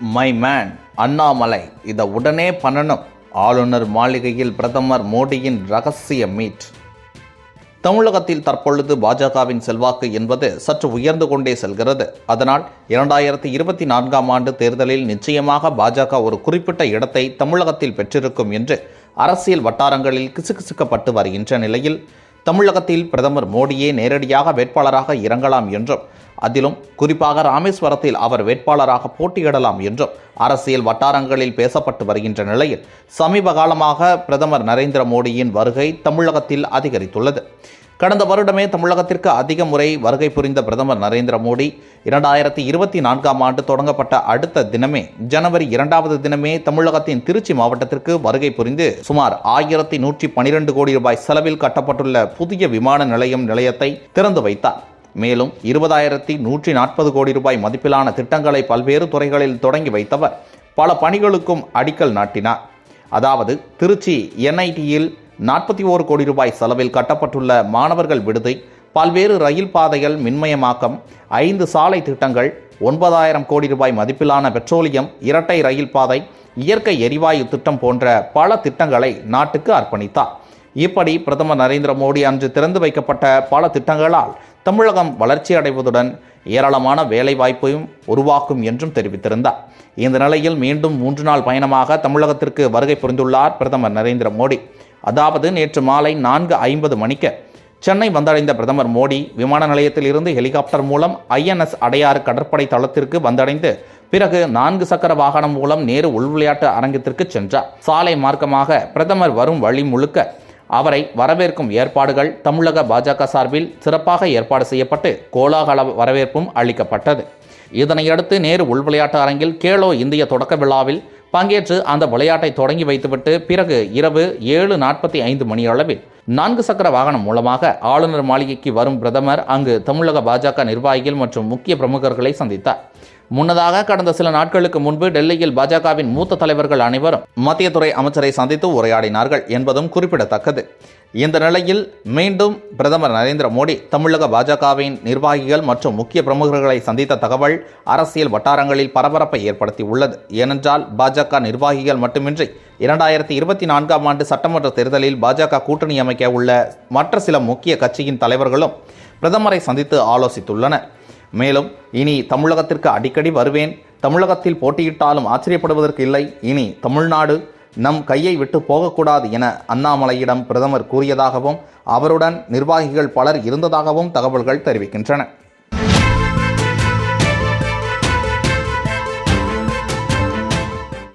My man Annamalai இதை உடனே பண்ணணும். ஆளுநர் மாளிகையில் பிரதமர் மோடியின் ரகசிய மீட். தமிழகத்தில் தற்பொழுது பாஜகவின் செல்வாக்கு என்பது சற்று உயர்ந்து கொண்டே செல்கிறது. அதனால் இரண்டாயிரத்தி இருபத்தி நான்காம் ஆண்டு தேர்தலில் நிச்சயமாக பாஜக ஒரு குறிப்பிட்ட இடத்தை தமிழகத்தில் பெற்றிருக்கும் என்று அரசியல் வட்டாரங்களில் கிசுகிசுக்கப்பட்டு வருகின்ற நிலையில் தமிழகத்தில் பிரதமர் மோடியே நேரடியாக வேட்பாளராக இறங்கலாம் என்றும் அதிலும் குறிப்பாக ராமேஸ்வரத்தில் அவர் வேட்பாளராக போட்டியிடலாம் என்றும் அரசியல் வட்டாரங்களில் பேசப்பட்டு வருகின்ற நிலையில் சமீப காலமாக பிரதமர் நரேந்திர மோடியின் வருகை தமிழகத்தில் அதிகரித்துள்ளது. கடந்த வருடமே தமிழகத்திற்கு அதிக முறை வருகை புரிந்த பிரதமர் நரேந்திர மோடி இரண்டாயிரத்தி இருபத்தி நான்காம் ஆண்டு தொடங்கப்பட்ட அடுத்த தினமே ஜனவரி இரண்டாவது தினமே தமிழகத்தின் திருச்சி மாவட்டத்திற்கு வருகை புரிந்து சுமார் ஆயிரத்தி நூற்றி பனிரெண்டு கோடி ரூபாய் செலவில் கட்டப்பட்டுள்ள புதிய விமான நிலையம் நிலையத்தை திறந்து வைத்தார். மேலும் இருபதாயிரத்தி நூற்றி நாற்பது கோடி ரூபாய் மதிப்பிலான திட்டங்களை பல்வேறு துறைகளில் தொடங்கி வைத்தவர் பல பணிகளுக்கும் அடிக்கல் நாட்டினார். அதாவது திருச்சி என்ஐடியில் நாற்பத்தி ஓரு கோடி ரூபாய் செலவில் கட்டப்பட்டுள்ள மாணவர்கள் விடுதி பல்வேறு ரயில் பாதைகள் மின்மயமாக்கம் ஐந்து சாலை திட்டங்கள் ஒன்பதாயிரம் கோடி ரூபாய் மதிப்பிலான பெட்ரோலியம் இரட்டை ரயில் பாதை இயற்கை எரிவாயு திட்டம் போன்ற பல திட்டங்களை நாட்டுக்கு அர்ப்பணித்தார். இப்படி பிரதமர் நரேந்திர மோடி அன்று திறந்து வைக்கப்பட்ட பல திட்டங்களால் தமிழகம் வளர்ச்சி அடைவதுடன் ஏராளமான வேலைவாய்ப்பையும் உருவாக்கும் என்றும் தெரிவித்திருந்தார். இந்த நிலையில் மீண்டும் மூன்று நாள் பயணமாக தமிழகத்திற்கு வருகை புரிந்துள்ளார் பிரதமர் நரேந்திர மோடி. அதாவது நேற்று மாலை நான்கு ஐம்பது மணிக்கு சென்னை வந்தடைந்த பிரதமர் மோடி விமான நிலையத்தில் இருந்து ஹெலிகாப்டர் மூலம் ஐஎன்எஸ் அடையாறு கடற்படை தளத்திற்கு வந்தடைந்து பிறகு நான்கு சக்கர வாகனம் மூலம் நேரு உள்விளையாட்டு அரங்கத்திற்கு சென்றார். சாலை மார்க்கமாக பிரதமர் வரும் வழி முழுக்க அவரை வரவேற்கும் ஏற்பாடுகள் தமிழக பாஜக சார்பில் சிறப்பாக ஏற்பாடு செய்யப்பட்டு கோலாகல வரவேற்பும் அளிக்கப்பட்டது. இதனையடுத்து நேரு உள்விளையாட்டு அரங்கில் கேலோ இந்திய தொடக்க விழாவில் பங்கேற்று அந்த விளையாட்டை தொடங்கி வைத்துவிட்டு பிறகு இரவு ஏழு நாற்பத்தி ஐந்து மணி அளவில் நான்கு சக்கர வாகனம் மூலமாக ஆளுநர் மாளிகைக்கு வரும் பிரதமர் அங்கு தமிழக பாஜக நிர்வாகிகள் மற்றும் முக்கிய பிரமுகர்களை சந்தித்தார். முன்னதாக கடந்த சில நாட்களுக்கு முன்பு டெல்லியில் பாஜகவின் மூத்த தலைவர்கள் அனைவரும் மத்திய துறை அமைச்சரை சந்தித்து உரையாடினார்கள் என்பதும் குறிப்பிடத்தக்கது. இந்த நிலையில் மீண்டும் பிரதமர் நரேந்திர மோடி தமிழக பாஜகவின் நிர்வாகிகள் மற்றும் முக்கிய பிரமுகர்களை சந்தித்த தகவல் அரசியல் வட்டாரங்களில் பரபரப்பை ஏற்படுத்தி உள்ளது ஏனென்றால் பாஜக நிர்வாகிகள் மட்டுமின்றி இரண்டாயிரத்தி இருபத்தி நான்காம் ஆண்டு சட்டமன்ற தேர்தலில் பாஜக கூட்டணி அமைக்க உள்ள மற்ற சில முக்கிய கட்சியின் தலைவர்களும் பிரதமரை சந்தித்து ஆலோசித்துள்ளனர். மேலும் இனி தமிழகத்திற்கு அடிக்கடி வருவேன். தமிழகத்தில் போட்டியிட்டாலும் ஆச்சரியப்படுவதற்கு இல்லை. இனி தமிழ்நாடு நம் கையை விட்டு போகக்கூடாது என அண்ணாமலையிடம் பிரதமர் கூறியதாகவும் அவருடன் நிர்வாகிகள் பலர் இருந்ததாகவும் தகவல்கள் தெரிவிக்கின்றன.